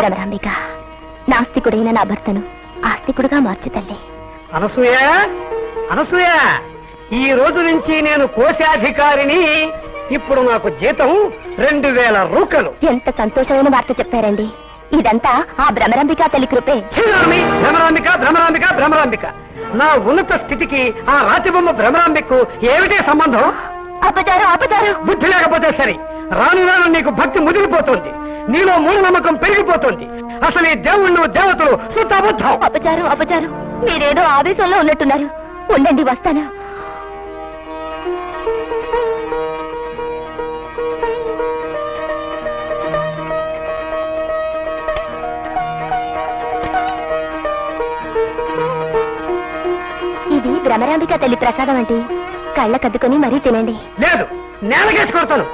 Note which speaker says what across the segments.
Speaker 1: భ్రమరాంబిక నాస్తికుడైన నా భర్తను ఆస్తికుడుగా మార్చు తల్లి.
Speaker 2: అనసూయ అనసూయ ఈ రోజు నుంచి నేను కోశాధికారిని. ఇప్పుడు నాకు జీతం రెండు వేల రూకలు
Speaker 1: ఎంత సంతోషమైన వార్త చెప్పారండి. ఇదంతా ఆ భ్రమరాంబిక తల్లి కృపే.
Speaker 2: భ్రమరాంబిక భ్రమరాంబిక భ్రమరాంబిక. నా ఉన్నత స్థితికి ఆ రాజబొమ్మ భ్రమరాంబికకు ఏమిటే సంబంధం?
Speaker 1: అపచారు అపచారు.
Speaker 2: బుద్ధి లేకపోతే సరే. రాను రాను నీకు భక్తి ముదిరిపోతుంది. నీలో మూఢనమ్మకం పెరిగిపోతుంది. అసలు ఈ దేవుళ్ళు దేవతలు సుత అబద్ధం
Speaker 1: అపచారు అపచారు మీరేదో ఆవేశంలో ఉన్నట్టున్నారు. ఉండండి వస్తాను. ఇది భ్రమరాంబిక తల్లి ప్రసాదం అండి. కళ్ళ కద్దుకొని మరీ తినండి.
Speaker 2: లేదు నేలకేసి కొడతాను.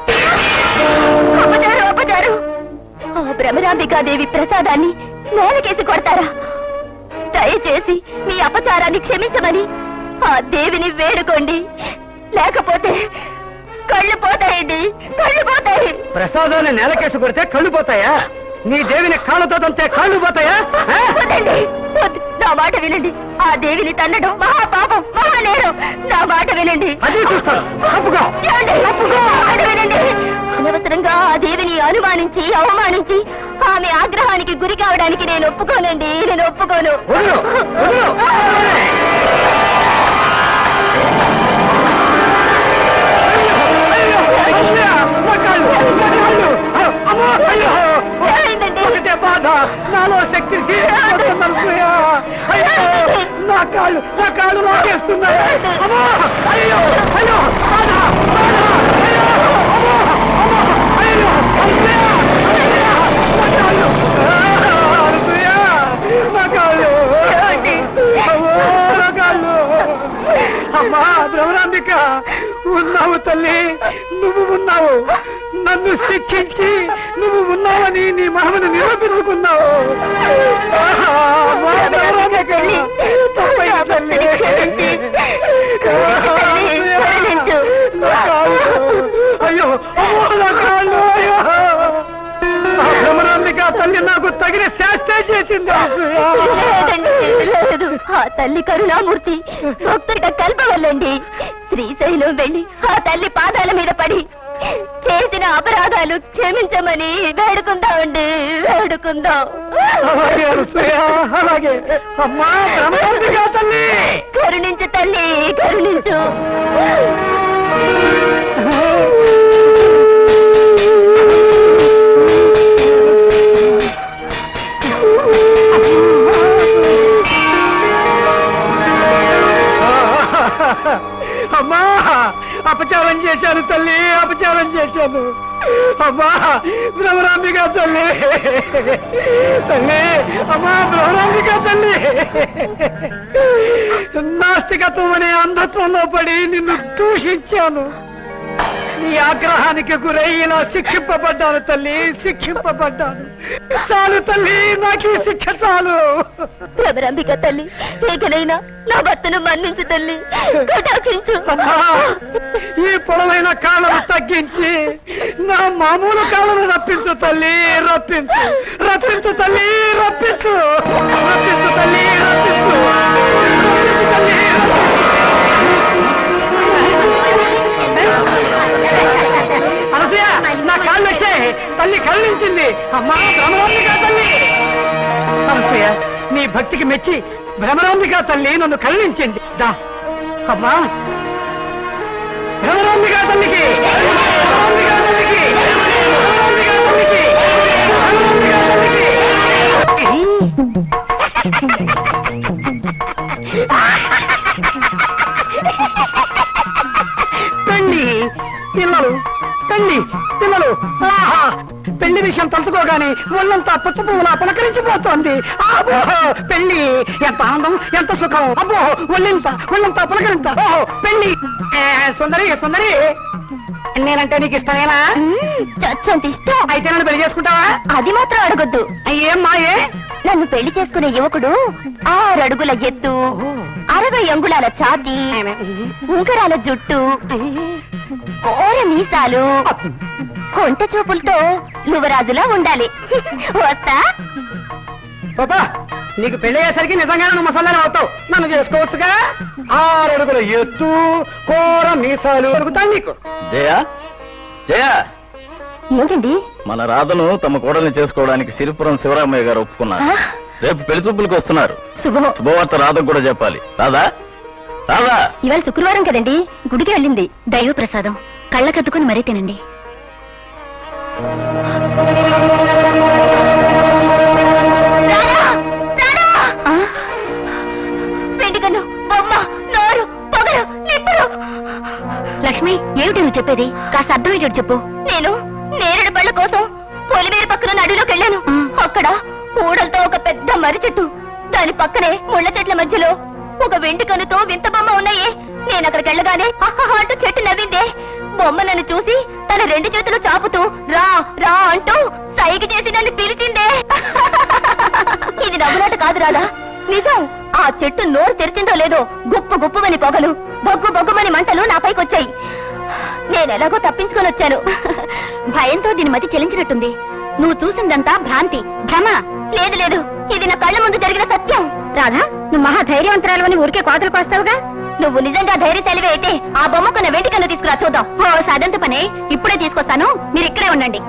Speaker 1: అపచారు అపచారు ఆ భ్రమరాంబికాదేవి ప్రసాదాన్ని నేలకేసి కొడతారా? దయచేసి మీ అపచారాన్ని క్షమించమని ఆ దేవిని వేడుకోండి. లేకపోతే కళ్ళు పోతాయండి కళ్ళు పోతాయి.
Speaker 2: ప్రసాదాన్ని నేలకేసి కొడితే కళ్ళు పోతాయా? నీ దేవిని కాళ్ళతో తంతే కాళ్ళు పోతాయా? ఆ?
Speaker 1: వద్దండి వద్దు. నా మాట వినండి. ఆ దేవిని తన్నడం మహా పాపం మహా నేరం నా మాట వినండి.
Speaker 2: అది చూస్తాను.
Speaker 1: ఏమండి? అనుమానించి అవమానించి ఆమె ఆగ్రహానికి గురి కావడానికి నేను ఒప్పుకోనండి నేను ఒప్పుకోను.
Speaker 2: నాలో శక్తి నా కాళ్ళు నా కాళ్ళు లాగేస్తున్నాయి. అమ్మో! అయ్యో అయ్యో అమ్మో అమ్మో అయ్యో అయ్యో నా కాళ్ళు ఆ, అనసూయ, నా కాళ్ళు అమ్మో, నా కాళ్ళు అమ్మా భ్రమరాంబిక ఉన్నావు తల్లి నువ్వు ఉన్నావు. నన్ను శిక్షించి నువ్వు ఉన్నావని నీ మహమను నిరూపించుకున్నావు. అయ్యో అయ్యో. భ్రమరా తల్లి నాకు తగిన శాస్త్రే చేసింది.
Speaker 1: లేదు. ఆ తల్లి కరుణామూర్తి భక్తుడిగా కల్పవల్లండి. శ్రీశైలం వెళ్ళి ఆ తల్లి పాదాల మీద పడి చేసిన అపరాధాలు క్షమించమని వేడుకుందామండి వేడుకుందాం.
Speaker 2: అలాగే అనసూయ, అలాగే. అమ్మా భ్రమరాంబిక తల్లి.
Speaker 1: కరుణించు తల్లి కరుణించు.
Speaker 2: అంధత్వంలో పడి నిన్ను దూషించాను. నీ ఆగ్రహానికి గురై ఇలా శిక్షింపబడ్డాను తల్లి శిక్షింపబడ్డాను. చాలు తల్లి నాకు శిక్ష చాలు.
Speaker 1: భ్రమరాంబిక తల్లి ఇకనైనా నా భర్తను మన్నించు తల్లి కటాక్షించు.
Speaker 2: అమ్మా, ఈ పొడవైన కాళ్ళను తగ్గించి నా మామూలు కాళ్ళను రప్పించు తల్లి రప్పించు. రప్పించు తల్లి రప్పించు. రప్పించు తల్లి రప్పించు. తల్లి కరుణించింది అమ్మా తల్లి. నీ భక్తికి మెచ్చి భ్రమరాంబికా తల్లి నన్ను కరుణించింది దా. అమ్మా. భ్రమరాంబికా తల్లికి. తల్లికి. తల్లికి. తల్లికి. పిల్లలు పెళ్ళి పిల్లలు. ఆహా! పెళ్ళి విషయం తలుచుకోగానే ఒళ్ళంతా పుచ్చ పువ్వులా పులకరించిపోతోంది పెళ్ళి ఎంత ఆనందం ఎంత సుఖం. అబ్బో! ఒళ్ళంత ఒళ్ళంతా పులకరింత. ఓహో! పెళ్ళి ఏ, సుందరి సుందరి! నేనంటే నీకు ఇష్టమేనా?
Speaker 1: చచ్చంత ఇష్టం.
Speaker 2: అయితే నన్ను పెళ్ళి చేసుకుంటావా?
Speaker 1: అది మాత్రం అడగొద్దు.
Speaker 2: ఏం? మాయే
Speaker 1: నన్ను పెళ్ళి చేసుకునే యువకుడు ఆరు అడుగుల ఎత్తు అరవై అంగుళాల ఛాతీ ఉంగరాల జుట్టు కోర మీసాలు. కొంట చూపులతో యువరాజులా ఉండాలి. వస్తా?
Speaker 2: పాపా నీకు పెళ్ళి అయ్యేసరికి నిజంగానే నువ్వు మసాలాలు అవుతావు నన్ను చేసుకోవచ్చుగా? ఆరు అడుగుల ఎత్తు కూర మీసాలు అడుగుతాను నీకు.
Speaker 3: జయ జయ.
Speaker 1: ఏంటండి?
Speaker 3: మన రాధను తమ కోడల్ని చేసుకోవడానికి సిరిపురం శివరామయ్య గారు ఒప్పుకున్నారు? రేపు పెళ్ళి చూపులకు వస్తున్నారు.
Speaker 1: శుభం.
Speaker 3: శుభవార్త రాధకు కూడా చెప్పాలి. రాధా
Speaker 1: ఇవాళ శుక్రవారం కదండి. గుడికి వెళ్ళింది. దైవ ప్రసాదం. కళ్ళకద్దుకుని మరీ తినండి. లక్ష్మి ఏమిటి నువ్వు చెప్పేది? కాస్త అర్థమయ్యేటట్టు చెప్పు. నేను నేరేడు పళ్ళ కోసం పొలిమేరు పక్కన నడిలోకి వెళ్ళాను. అక్కడ ఊడలతో ఒక పెద్ద మర్రి చెట్టు. దాని పక్కనే ముళ్ళ చెట్ల మధ్యలో ఒక వెండి వింత బొమ్మ ఉన్నాయే. నేను అక్కడికి వెళ్ళగానే అంటూ చెట్టు నవ్విందే. బొమ్మ నన్ను చూసి తన రెండు చేతులు చాపుతూ రా రా అంటూ సైకి చేసి నన్ను పిలిచిందే. ఇది నవ్వులాట కాదు రాదా నిజం ఆ చెట్టు నోరు తెరిచిందో లేదో గుప్పు గుప్పుమని పొగలు బొగ్గు బొగ్గుమని మంటలు నా పైకొచ్చాయి నేను ఎలాగో తప్పించుకొని వచ్చాను. భయంతో దీని మతి చెలించినట్టుంది. నువ్వు చూసిందంతా భ్రాంతి భ్రమ. లేదు లేదు ఇది నా కళ్ళ ముందు జరిగిన సత్యం. రాధా నువ్వు మహా ధైర్యవంతరాలు అని ఊరికే కోతలు కోస్తావుగా? నువ్వు నిజంగా ధైర్యశాలివే అయితే ఆ బొమ్మకు నా కన్ను తీసుకురా చూద్దాం. ఓ సాధంత పనే. ఇప్పుడే తీసుకొస్తాను. మీరు ఇక్కడే ఉండండి.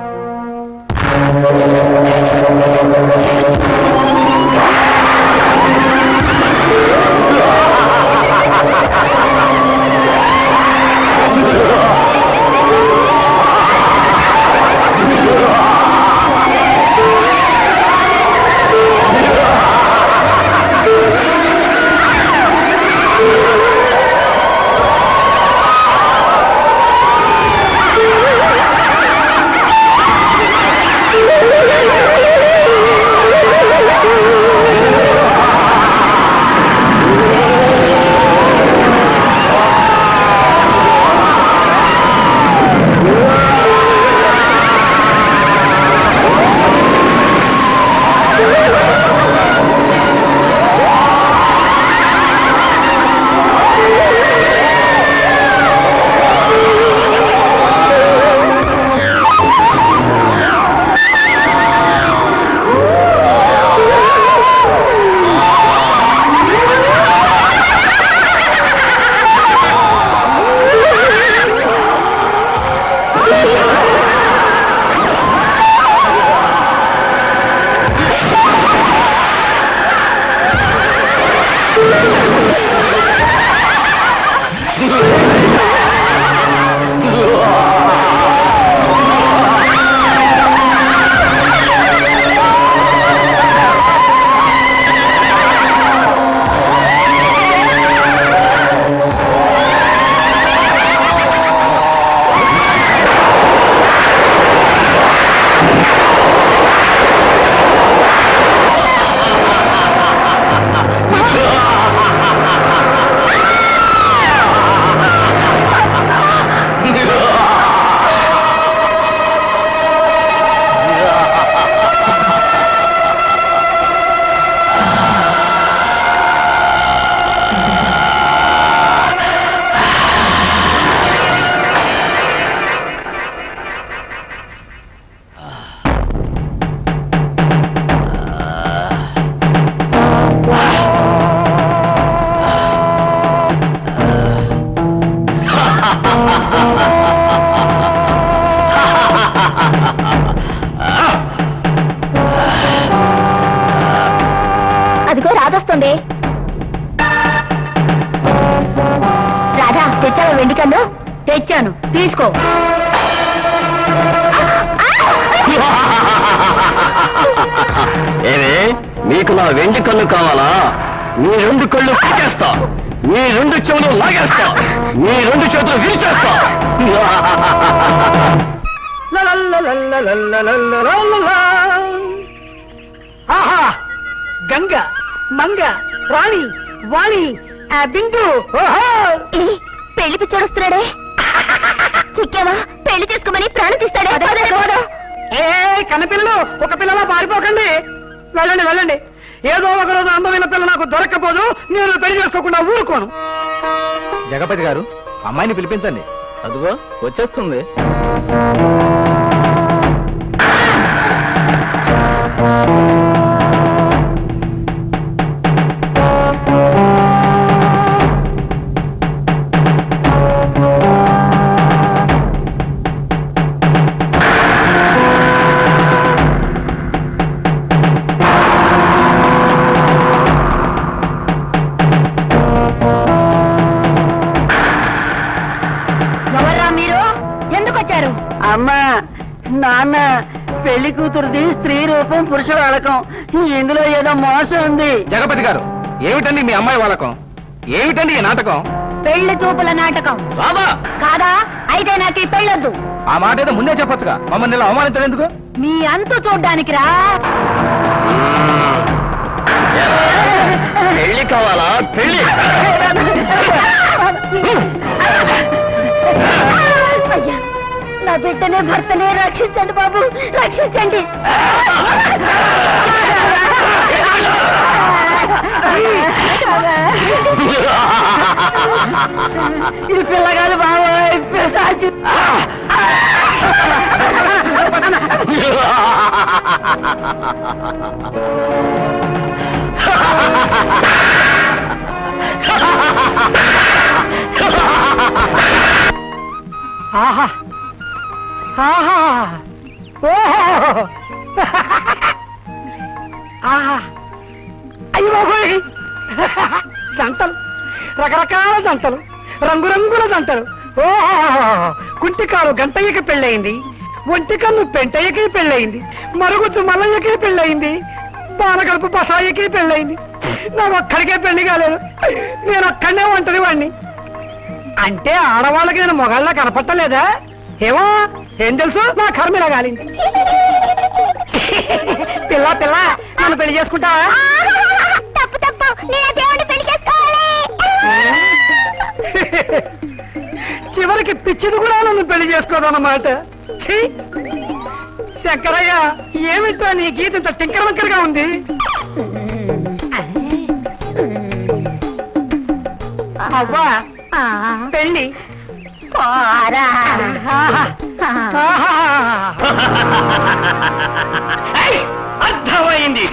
Speaker 1: అదిగో రాదొస్తుంది. రాధా తెచ్చావు వెండి కన్ను? తెచ్చాను. తీసుకో.
Speaker 3: ఏమే మీకు నా వెండి కళ్ళు కావాలా? మీ రెండు కళ్ళు పీకేస్తా. మీ రెండు చెవులు లాగేస్తా. మీ రెండు చేతులు విరిచేస్తా.
Speaker 2: ఆహా గంగ మంగ రాణి వాణి ఆ బిందు
Speaker 1: పెళ్ళి పిచ్చోడొస్తున్నాడే చిక్కావా పెళ్ళి చేసుకోమని ప్రాణం తీస్తాడే.
Speaker 2: ఏ కన్నపిల్లలు ఒక పిల్లలా పారిపోకండి. వెళ్ళండి వెళ్ళండి. ఏదో ఒక రోజు అందమైన పిల్ల నాకు దొరక్కపోదు నేను పెళ్ళి చేసుకోకుండా ఊరుకోను.
Speaker 3: జగపతి గారు అమ్మాయిని పిలిపించండి. అదిగో వచ్చేస్తుంది.
Speaker 2: పెళ్ళి కూతురుది స్త్రీ రూపం పురుష వాడకం ఇందులో ఏదో మోసం ఉంది.
Speaker 4: జగపతి గారు ఏమిటండి మీ అమ్మాయి వాళ్ళకం ఏమిటండి ఈ నాటకం?
Speaker 1: పెళ్ళి చూపుల నాటకం.
Speaker 4: రాదా
Speaker 1: కాదా? అయితే నాకు ఈ పెళ్ళొద్దు.
Speaker 4: ఆ మాట ఏదో ముందే చెప్పొచ్చుగా. మమ్మల్ని ఇలా అవమానించడం ఎందుకు?
Speaker 1: మీ అంతు చూడ్డానికి రా
Speaker 3: పెళ్ళి కావాలా? పెళ్ళి.
Speaker 1: అయ్యా. నా బిడ్డనే భర్తనే రక్షించండి బాబు రక్షించండి
Speaker 2: ఈ పిల్లగాడు బాబాయ్ పిశాచి. ఆహా అయ్యి బాబోయ్. జంటలు. రకరకాల జంటలు. రంగురంగుల జంటలు. ఓహో. కుంటికాలు గంటయ్యకి పెళ్ళయింది. ఒంటికన్ను పెంటయ్యకి పెళ్ళయింది. మరుగుద్దు మల్లయ్యకి పెళ్ళయింది. బాలగడుపు బసాయికి పెళ్ళయింది. నాకు ఒక్కడికే పెళ్ళి కాలేదు. నేను ఒక్కడనే ఒంటరి వాడిని అంటే ఆడవాళ్ళకి నేను మొగాళ్ళ కనపట్టలేదా? ఏమో. ఏం తెలుసు? నా కర్మ కాలింది. పిల్ల పిల్ల నన్ను పెళ్ళి చేసుకుంటావా?
Speaker 1: తప్పు తప్పు. నేను దేవుడిని పెళ్ళి చేసుకోవాలి.
Speaker 2: చివరికి పిచ్చిది కూడా నన్ను పెళ్ళి చేసుకోదన్నమాట! శంకరయ్య ఏమిటో నీ గీత ఇంత టింకర వంకరగా ఉంది? అవ్వా పెళ్ళి
Speaker 1: పోరా.
Speaker 2: ఆహా! ఆహా!
Speaker 3: అర్థమైంది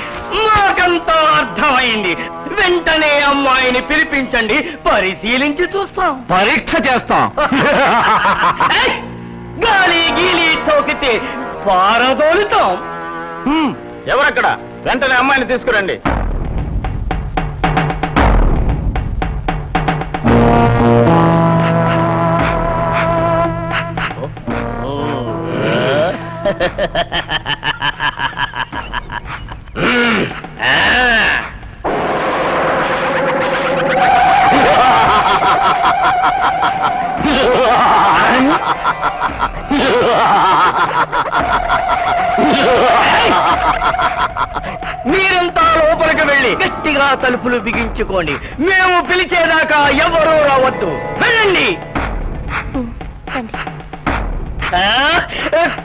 Speaker 3: నాకంతా అర్థమైంది వెంటనే అమ్మాయిని పిలిపించండి పరిశీలించి చూస్తాం
Speaker 4: పరీక్ష చేస్తాం
Speaker 3: ఏయ్! గాలి గీలి తోకితే పారదోలుతాం
Speaker 4: ఎవరక్కడ వెంటనే అమ్మాయిని తీసుకురండి
Speaker 3: మీరంతా లోపలికి వెళ్ళి గట్టిగా తలుపులు బిగించుకోండి. మేము పిలిచేదాకా ఎవరూ రావద్దు. వెళ్ళండి. ఆ?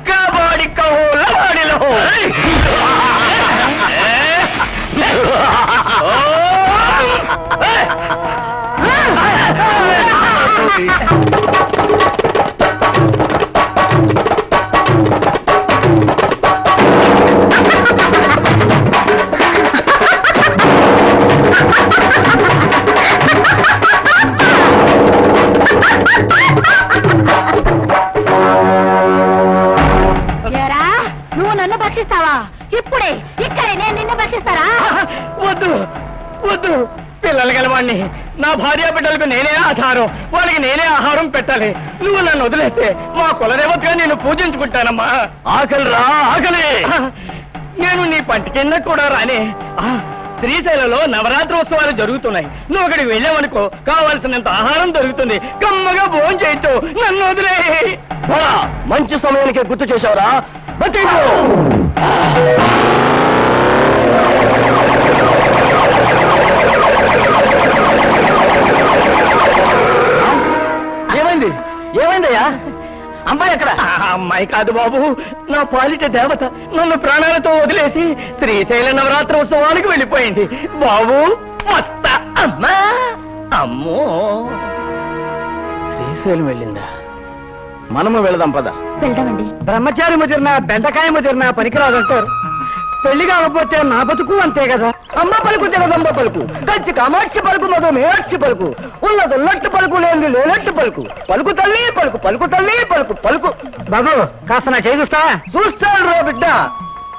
Speaker 3: కబడ్డీ కహో లబాడి ఆధారం. వాళ్ళకి నేనే ఆహారం పెట్టాలి. నువ్వు నన్ను వదిలేస్తే మా కులదేవతగా నేను పూజించుకుంటానమ్మా. ఆకలి రా ఆకలి. నేను నీ పంటి కింద కూడా రానే. శ్రీశైలంలో నవరాత్రోత్సవాలు జరుగుతున్నాయి. నువ్వు అక్కడికి వెళ్ళావనుకో కావలసినంత ఆహారం దొరుకుతుంది. కమ్మగా భోజనం చేయొచ్చు నన్ను వదిలే. మంచి సమయానికి గుర్తు చేశావురా. ఏమైందయ్యా? అమ్మాయి ఎక్కడ? అమ్మాయి కాదు బాబు. నా పాలిట దేవత నన్ను ప్రాణాలతో వదిలేసి శ్రీశైల నవరాత్రోత్సవానికి వెళ్ళిపోయింది. బాబు వస్తా అమ్మా అమ్మో.
Speaker 4: శ్రీశైలం వెళ్ళిందా? మనము వెళదాం పద.
Speaker 1: వెళ్దామండి.
Speaker 2: బ్రహ్మచారి ముదిరినా బెండకాయ ముదిరినా పనికిరాదంటారు పెళ్ళి కాకపోతే నా బతుకు అంతే కదా.
Speaker 3: అమ్మ పలుకు జగదంబ పలుకు. గచ్చి కామాక్షి పలుకు మధు మీనాక్షి పలుకు. ఉన్నది ఉన్నట్టు పలుకు లేని లేనట్టు పలుకు. పలుకు తల్లి పలుకు పలుకు తల్లి పలుకు పలుకు.
Speaker 2: బాబు కాస్త నా చేయి చూస్తావా
Speaker 3: చూస్తాను రా బిడ్డ.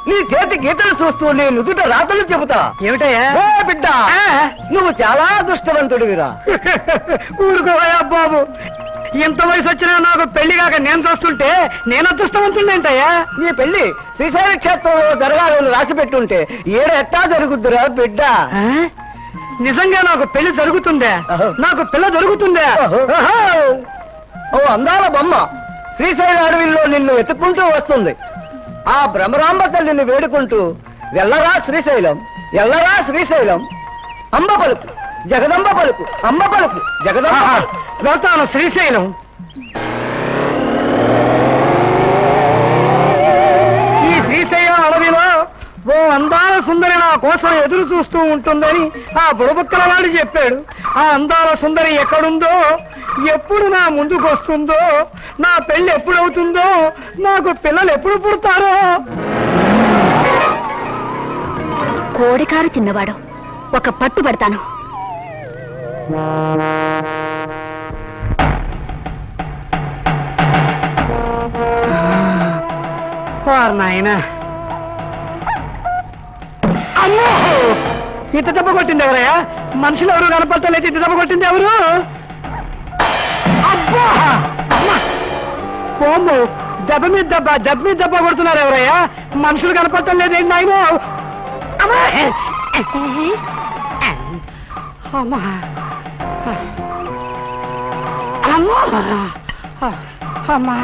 Speaker 3: నీ చేతి గీతలు చూస్తూ నీ నుదుట రాతలు చెబుతా.
Speaker 2: ఏమిటయ్యా?
Speaker 3: ఓ బిడ్డ నువ్వు చాలా దుష్టవంతుడివిరా.
Speaker 2: ఊరుకోవయ్యా బాబు. ఇంత వయసు వచ్చినా నాకు పెళ్ళి కాక నేను చూస్తుంటే నేను అదృష్టవంతుండేంటయ్యా
Speaker 3: నీ పెళ్ళి శ్రీశైల క్షేత్రంలో జరగాలని రాసి పెట్టుంటే ఏడు ఎట్టా జరుగుద్దురా బిడ్డ?
Speaker 2: నిజంగా నాకు పెళ్ళి జరుగుతుందే. నాకు పిల్ల జరుగుతుందే.
Speaker 3: ఓ అందాల బొమ్మ శ్రీశైల అడవిలో నిన్ను వెతుక్కుంటూ వస్తుంది. ఆ భ్రమరాంబ తల్లిని వేడుకుంటూ వెళ్ళరా శ్రీశైలం ఎల్లరా శ్రీశైలం అంబ పలుకు. జగదంబ పలుకు అంబ పలుకు జగదంబ
Speaker 2: ఆహా.
Speaker 3: పలుకు.
Speaker 2: వెళ్తాను శ్రీశైలం. ఈ శ్రీశైలం అడవిలో ఓ అందాల సుందరి నా కోసం ఎదురు చూస్తూ ఉంటుందని ఆ బుడబుక్కల వాడు చెప్పాడు. ఆ అందాల సుందరి ఎక్కడుందో ఎప్పుడు నా ముందుకు వస్తుందో నా పెళ్ళి ఎప్పుడు అవుతుందో నాకు పిల్లలు ఎప్పుడు పుడతారో.
Speaker 1: కోడికారు చిన్నవాడు ఒక పట్టు పడతాను.
Speaker 2: నాయన. అమ్మో! ఇంత దెబ్బ కొట్టింది ఎవరయ్యా? మనుషులు ఎవరు కనపడతలేదు ఇంత దెబ్బ కొట్టింది ఎవరు? అబ్బా! పోము దెబ్బ మీద దెబ్బ దెబ్బ మీద దెబ్బ కొడుతున్నారు ఎవరయ్యా? మనుషులు కనపడతలేదు ఏంటి నాయన? అమ్మా! అమ్మా! అమ్మా అమ్మా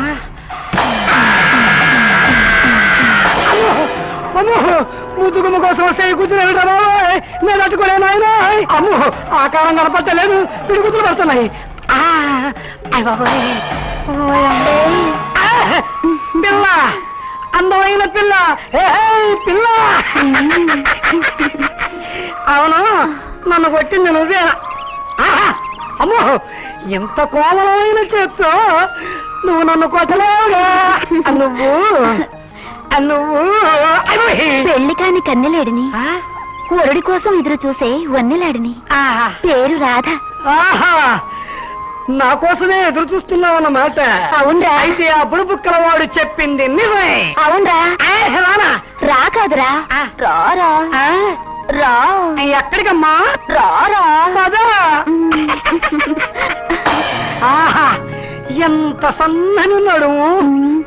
Speaker 2: అమ్మో! అమ్మో ముద్దుగుమ్మ కోసం వస్తే కూర్చుని బాబాయ్ నేను అట్టుకోలేను నాయన? అమ్మో ఆకారం కనపట్టలేదు కూతురు పడుతున్నాయి పిల్ల అందమైన పిల్ల పిల్ల అవును? నన్ను కొట్టింది నువ్వేనా ఆహా! అమ్మో ఎంత కోమలమైన చేత్తో నువ్వు నన్ను కొట్టలేవుగా నువ్వు నువ్వు!
Speaker 1: పెళ్ళి కాని కన్నెలేడిని
Speaker 2: ఆ?
Speaker 1: కోసం ఎదురు చూసే వన్నెలాడిని
Speaker 2: ఆహా!
Speaker 1: పేరు రాధ
Speaker 2: ఆహా! నా కోసమే ఎదురు చూస్తున్నావు అన్నమాట
Speaker 1: అవునరా
Speaker 2: అయితే ఆ బుడబుక్కల వాడు చెప్పింది నిజమే
Speaker 1: అవునరా
Speaker 2: రానా?
Speaker 1: రా కాదురా
Speaker 2: ఆ.
Speaker 1: రారా? రా.
Speaker 2: ఎక్కడికమ్మా?
Speaker 1: రారా
Speaker 2: పద. ఆహా ఎంత సన్నని నడుము.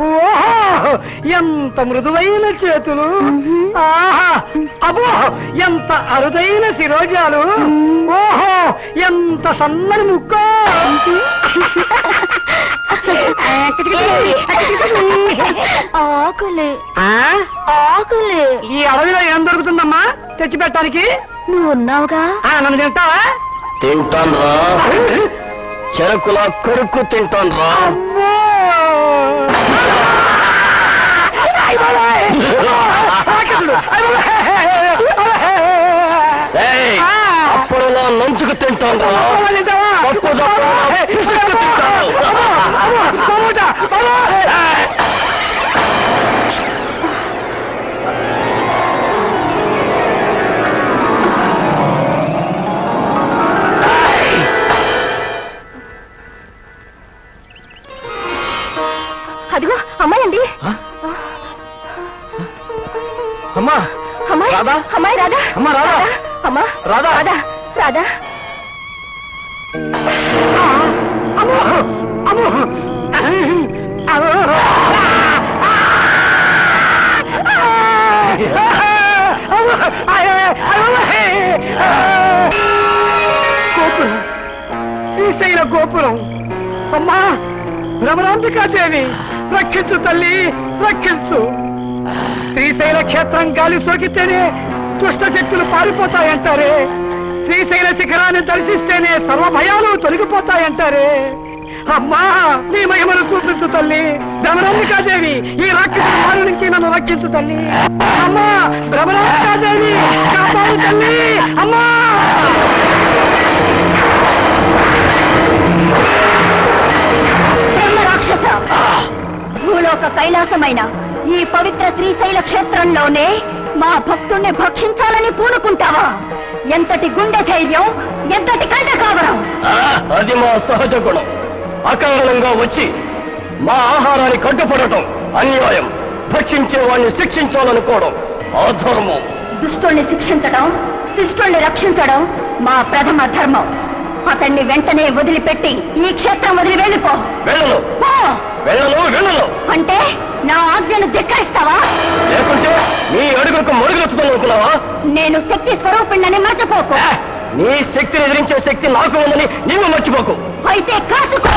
Speaker 2: ఓహో ఎంత మృదువైన చేతులు. ఆహా అబో ఎంత అరుదైన శిరోజాలు. ఓహో ఎంత సన్నని ముక్క.
Speaker 1: ఆకులే.
Speaker 2: ఆ?
Speaker 1: ఆకులే.
Speaker 2: ఈ అడవిలో ఏం దొరుకుతుందమ్మా? తెచ్చిపెట్టడానికి
Speaker 1: నువ్వు ఉన్నావుగా?
Speaker 2: ఆ, నన్ను తింటావా?
Speaker 3: తింటాను రా చెరకులా కొరుకు తింటాను రా! అప్పుడులా నంచుకు తింటాను రా
Speaker 1: అదిగో అమ్మాయి అండి
Speaker 3: అమ్మా.
Speaker 1: అమ్మాయి
Speaker 3: రాధా?
Speaker 1: అమ్మాయి రాధా.
Speaker 3: అమ్మా, రాధా?
Speaker 1: అమ్మా.
Speaker 3: రాధా?
Speaker 1: రాధా. రాధా.
Speaker 2: రక్షించు తల్లి రక్షించు. శ్రీశైల క్షేత్రం గాలి సోకితేనే దుష్ట శక్తులు పారిపోతాయంటారే. శ్రీశైల శిఖరాన్ని దర్శిస్తేనే సర్వ భయాలు తొలగిపోతాయంటారే. అమ్మా నీ మహిమను చూపించు తల్లి. భ్రమరాంబికాదేవి ఈ రాక్షసు బారి నుంచి నన్ను రక్షించు తల్లి. అమ్మా భ్రమరాంబికాదేవి కాపాడు తల్లి. అమ్మా!
Speaker 1: భూలోక కైలాసమైన ఈ పవిత్ర శ్రీశైల క్షేత్రంలోనే మా భక్తుణ్ణి భక్షించాలని పూనుకుంటావా? ఎంతటి గుండె ధైర్యం ఎంతటి కంట కావరం
Speaker 3: అది మా సహజ గుణం. అకారణంగా వచ్చి మా ఆహారాన్ని కట్టుపడటం అన్యాయం. భక్షించే వాడిని శిక్షించాలనుకోవడం అధర్మం.
Speaker 1: దుష్టుల్ని శిక్షించడం శిష్టుల్ని రక్షించడం మా ప్రథమ ధర్మం. అతన్ని వెంటనే వదిలిపెట్టి ఈ క్షేత్రం వదిలి వెళ్ళిపో.
Speaker 3: వెళ్ళను.
Speaker 1: పో!
Speaker 3: వెళ్ళను వెళ్ళను.
Speaker 1: అంటే నా ఆజ్ఞను ధిక్కరిస్తావా?
Speaker 3: లేకుంటే నీ అడుగులకు మరుగులెత్తుతాను అనుకున్నావా
Speaker 1: నేను శక్తి స్వరూపిణ్ణని మర్చిపోకు.
Speaker 3: నీ శక్తిని ఎదిరించే శక్తి నాకు ఉందని నీవు మర్చిపోకు.
Speaker 1: అయితే కాసుకో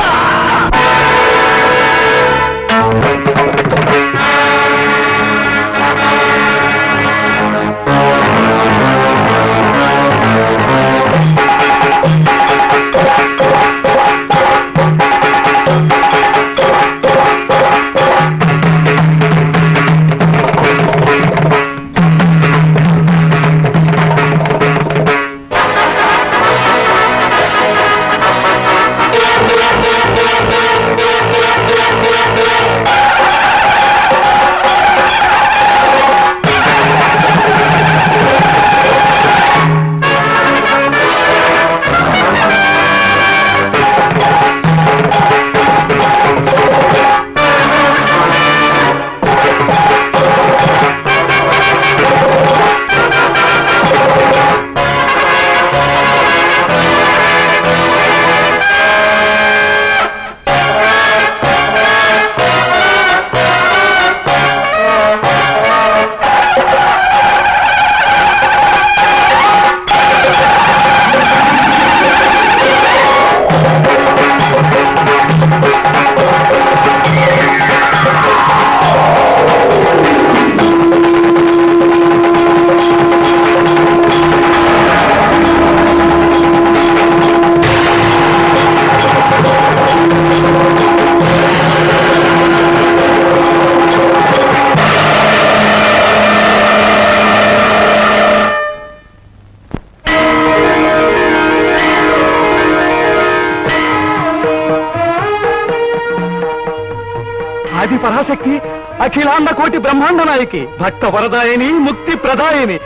Speaker 2: అఖిలాండ కోటి బ్రహ్మాండ నాయకి భక్త వరదాయని ముక్తి ప్రదాయని.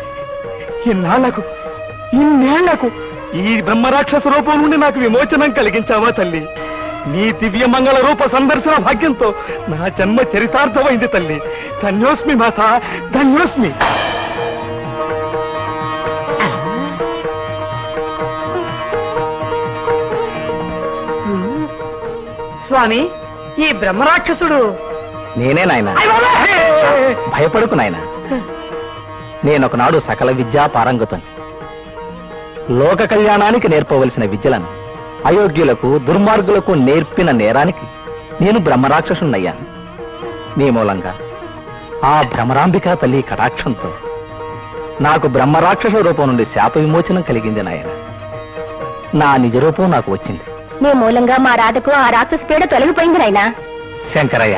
Speaker 2: ఇన్నాళ్ళకు ఇన్నేళ్ళకు ఈ బ్రహ్మరాక్షస రూపం నుండి నాకు విమోచనం కలిగించావా తల్లి? నీ దివ్య మంగళ రూప సందర్శన భాగ్యంతో నా జన్మ చరితార్థమైంది తల్లి. ధన్యోస్మి మాత ధన్యోస్మి. స్వామి ఈ బ్రహ్మరాక్షసుడు
Speaker 4: నేనే నాయన. భయపడుకు నాయన. నేనొకనాడు సకల విద్యా పారంగతుని. లోక కళ్యాణానికి నేర్పవలసిన విద్యలను అయోగ్యులకు దుర్మార్గులకు నేర్పిన నేరానికి నేను బ్రహ్మరాక్షసున్నయ్యాను నీ మూలంగా ఆ భ్రమరాంబికా తల్లి కటాక్షంతో నాకు బ్రహ్మరాక్షస రూపం నుండి శాప విమోచనం కలిగింది నాయన. నా నిజ రూపం నాకు వచ్చింది.
Speaker 1: నీ మూలంగా మా రాధకు ఆ రాక్షస పీడ తొలగిపోయింది నాయనా.
Speaker 4: శంకరయ్య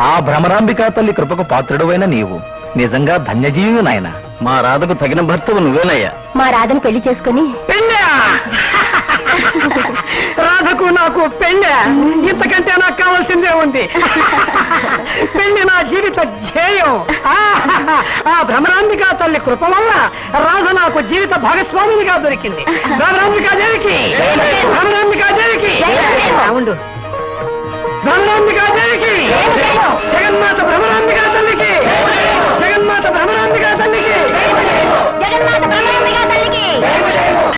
Speaker 4: ఆ భ్రమరాంబికా తల్లి కృపకు పాత్రుడువైన నీవు. నిజంగా ధన్యజీవి నాయన. మా రాధకు తగిన భర్తవు నువ్వేనయ్యా.
Speaker 1: మా రాధను పెళ్ళి చేసుకుని
Speaker 2: పెళ్ళా రాధకు నాకు పెళ్ళా ఇంతకంటే నాకు కావాల్సిందే ఉంది. పెళ్ళి నా జీవిత ధ్యేయం. ఆ భ్రమరాంబికా తల్లి కృప వల్ల రాధ నాకు జీవిత భాగస్వామినిగా దొరికింది. భ్రమరాంబికా దేవికి! భ్రమరాంబికా దేవికి! ఉండు. బ్రహ్మాంబికా తల్లికి! జగన్మాత భ్రమరాంబికా తల్లికి! జగన్మాత భ్రమరాంబికా తల్లికి! జగన్మాత భ్రమరాంబికా తల్లికి!